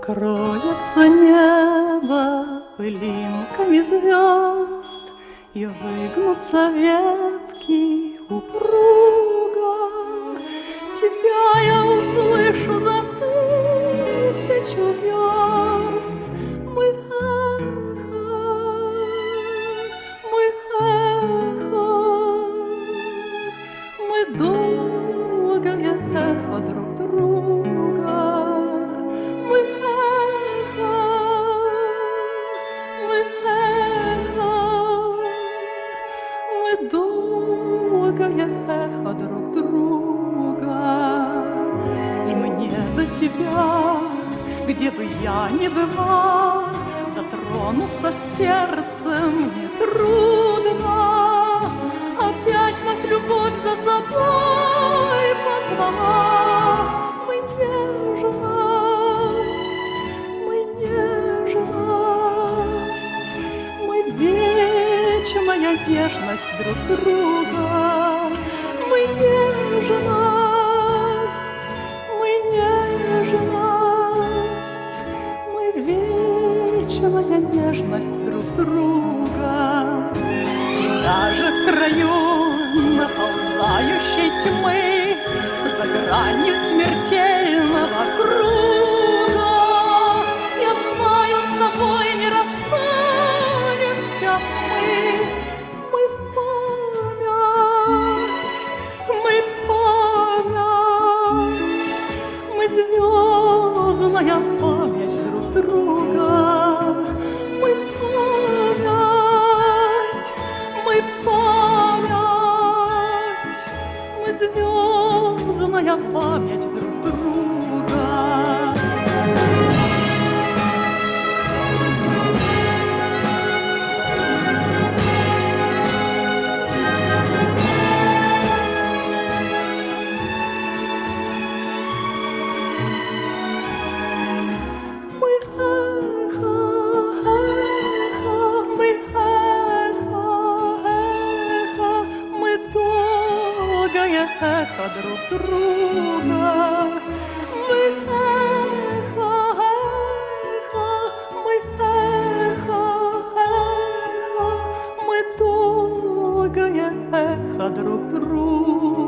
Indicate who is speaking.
Speaker 1: Покроется небо пылинками звезд, И выгнутся ветки упруго. Долгое эхо друг друга. И мне до тебя, где бы я ни была, Дотронуться сердцем нетрудно. Опять нас любовь за собой позвала. Мы нежность, мы нежность, мы вечная нежность друг друга. Район наползающей тьмы, за гранью смертельного круга. Я знаю, с тобой не расстанемся мы. Мы память, мы память, мы звездная память друг друга. морозная память друг друга. эхо друг друга. мы эхо, эхо, мы эхо, эхо, мы долгое эхо друг друга.